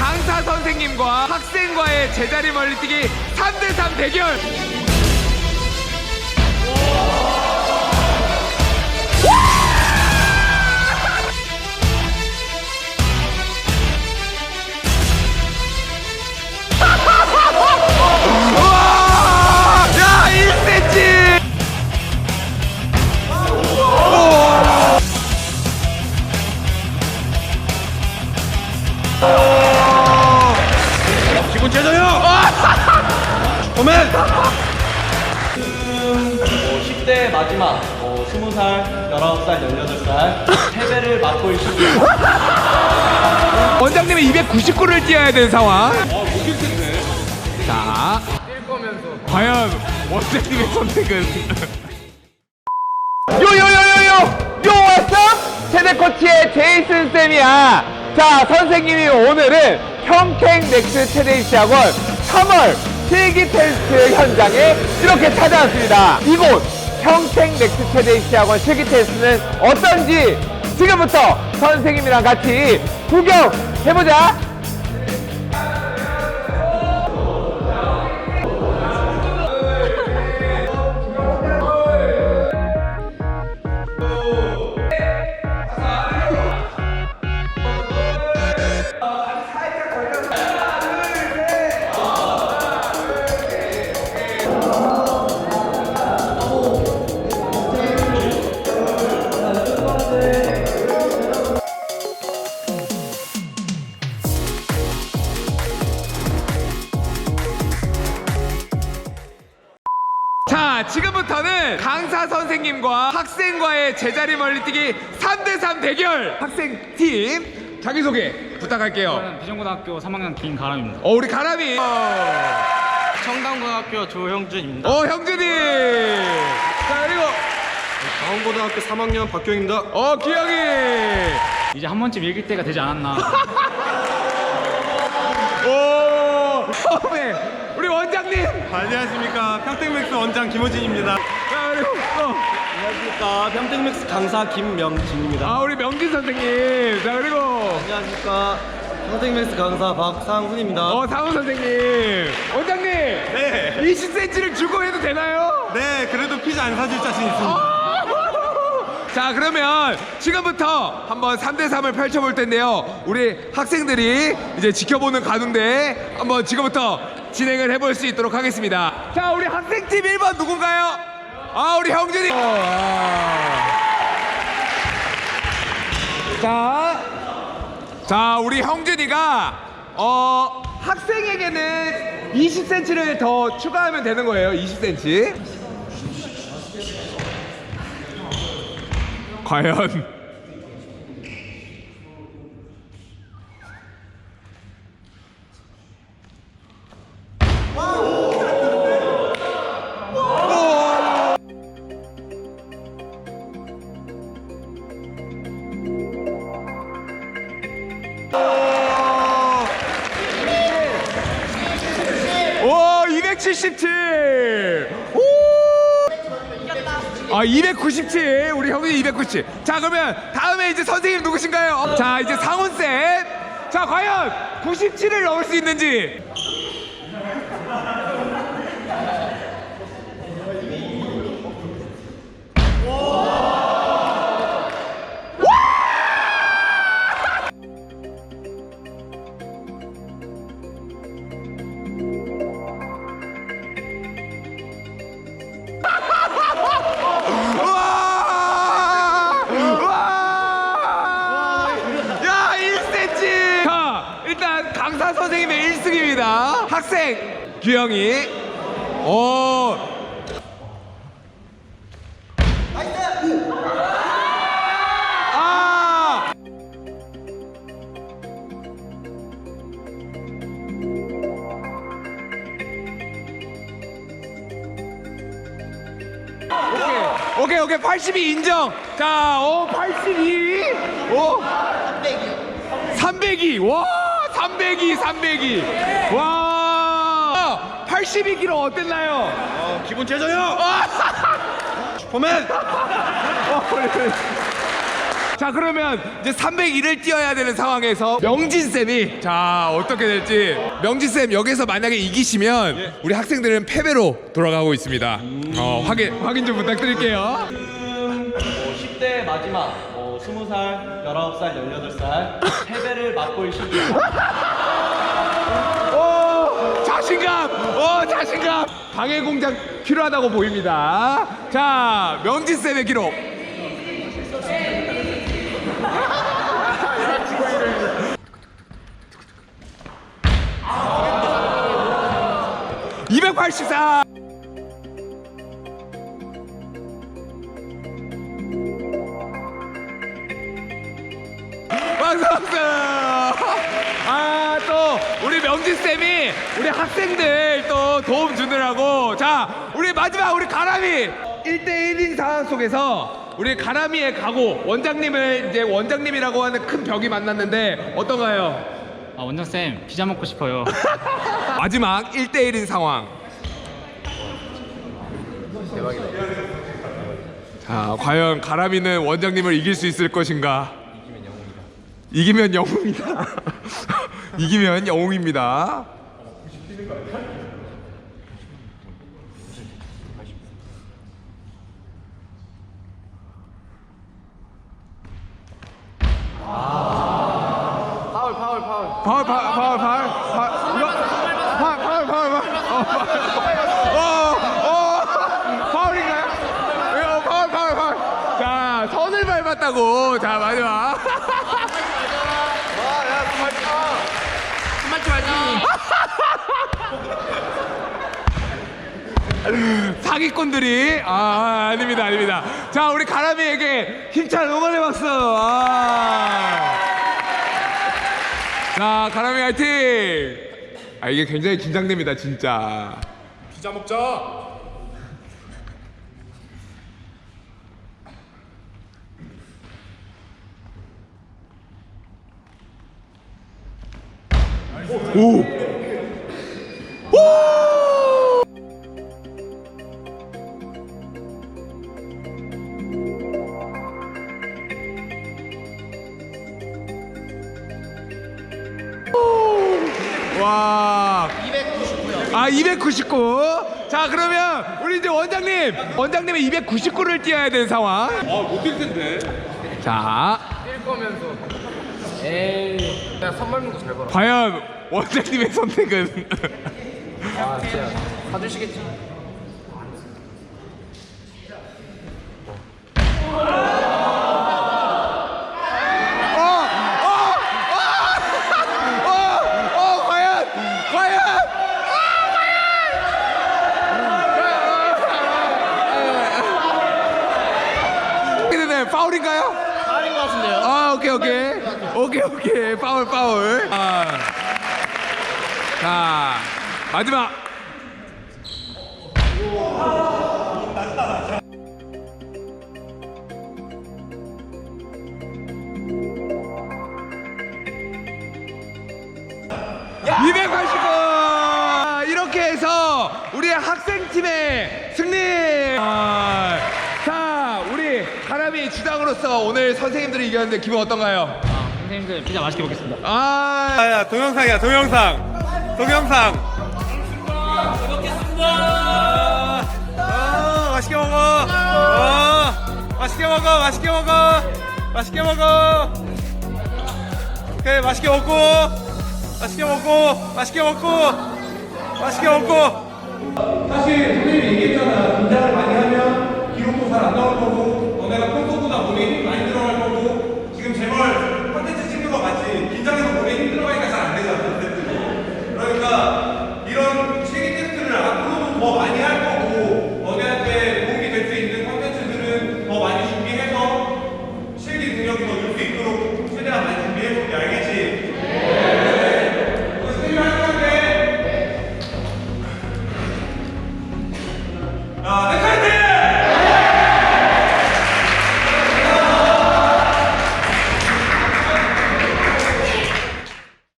강사 선생님과 학생과의 제자리 멀리뛰기 3대3 대결. 10대 마지막 어, 20살, 19살, 18살 패배를 맡고 있습니다. 원장님이 299를 뛰어야 되는 상황. 자, 과연 원장님의 선택은? 요요요요요! 요 왔어? 세대 코치의 제이슨 쌤이야. 자, 선생님이 오늘은 평택 넥스 체대 입시학원 3월 필기 테스트 현장에 이렇게 찾아왔습니다. 이곳 평택 넥스 체대입시학원 실기 테스트는 어떤지 지금부터 선생님이랑 같이 구경해보자. 자, 지금부터는 강사 선생님과 학생과의 제자리 멀리뛰기 3대3 대결! 학생 팀 자기소개 부탁할게요. 저는 비전고등학교 3학년 김가람입니다. 어, 우리 가람이. 어, 청담고등학교 조형준입니다. 어 형준이. 자, 그리고, 강원고등학교 3학년 박경입니다. 어, 기영이. 이제 한 번쯤 읽을 때가 되지 않았나. 오, 처음에 원장님. 안녕하십니까. 평택맥스 원장 김호진입니다. 그리고, 어, 안녕하십니까. 평택믹스 강사 김명진입니다. 아, 우리 명진 선생님. 자, 그리고, 안녕하십니까. 평택믹스 강사 박상훈입니다. 어, 상훈 선생님. 원장님. 네. 20cm를 주고 해도 되나요? 네, 그래도 피자 안 사줄 자신 있습니다. 자 그러면 지금부터 한번 3대3을 펼쳐볼 텐데요 우리 학생들이 이제 지켜보는 가운데 한번 지금부터 진행을 해볼 수 있도록 하겠습니다 자 우리 학생팀 1번 누군가요? 아 우리 형준이 어, 아. 자, 자 우리 형준이가 어 학생에게는 20cm를 더 추가하면 되는 거예요 20cm 과연 277. 오. 아 297. 우리 형이 297. 자 그러면 다음에 이제 선생님 누구신가요? 자 이제 상훈 쌤. 자 과연 97을 넣을 수 있는지. 1승입니다. 학생 규영이. 오. 아! 오케이, 오케이, 오케이. 82 인정. 자, 오, 82. 오. 302. 와, 302, 302. 와. 82kg 어땠나요? 어, 기분 째져요! 슈퍼맨! 자 그러면 이제 301을 뛰어야 되는 상황에서 명진 쌤이 자 어떻게 될지 명진 쌤 여기서 만약에 이기시면 우리 학생들은 패배로 돌아가고 있습니다. 어 확인 확인 좀 부탁드릴게요. 어, 10대 마지막 어, 20살, 19살, 18살 패배를 맛볼 시기 오 자신감 오 자신감 방해 공작 필요하다고 보입니다. 자 명진 쌤의 기록. (284) 박수 우리 학생들 또 도움 주느라고. 자 우리 마지막 우리 가람이 1대1인 상황 속에서 우리 가람이의 각오 원장님을 이제 원장님이라고 하는 큰 벽이 만났는데 어떤가요? 아, 원장쌤, 피자 먹고 싶어요. 마지막 1대1인 상황. 자 과연 가람이는 원장님을 이길 수 있을 것인가? 이기면 영웅이다. 이기면 영웅입니다 파울 파울 파울 파울 파울 파울 파울 파울 파울 어, 파울. 어, 어, 파울인가요? 이거 파울 파울 파울 자 선을 밟았다고. 자 마지막. 사기꾼들이. 아 아닙니다 아닙니다. 자 우리 가람이에게 힘찬 응원의 박수 아. 자 가람이 화이팅 아 이게 굉장히 긴장됩니다 진짜 피자 먹자. 오 와. 299요. 아, 299. 자, 그러면 우리 이제 원장님, 원장님이 299를 뛰어야 되는 상황. 아, 못뛸 텐데. 자. 과연 원장님의 선택은 어, 어, 과연, 과연. 어떻게 되나요? 파울인가요? 아닌 것 같은데요? 아, 오케이, 오케이. 오케이, 오케이. 파울, 파울. 아. 자, 마지막. (289) 이렇게 해서 우리 학생팀의 승리 아, 자 우리 가람이 주장으로서 오늘 선생님들이 이겼는데 기분 어떤가요 아, 선생님들 피자 맛있게 먹겠습니다. 아 야, 야, 동영상이야, 동영상. 동영상. 잘 먹겠습니다. 어, 맛있게 먹어. 어, 맛있게 먹어, 맛있게 먹어. 맛있게 먹어. 오케이, 맛있게 먹고. 맛있게 먹고. 맛있게 먹고. 맛있게 먹고. 사실 선생님이 얘기했잖아. 긴장을 많이 하면 기록도 잘 안 나올 거고,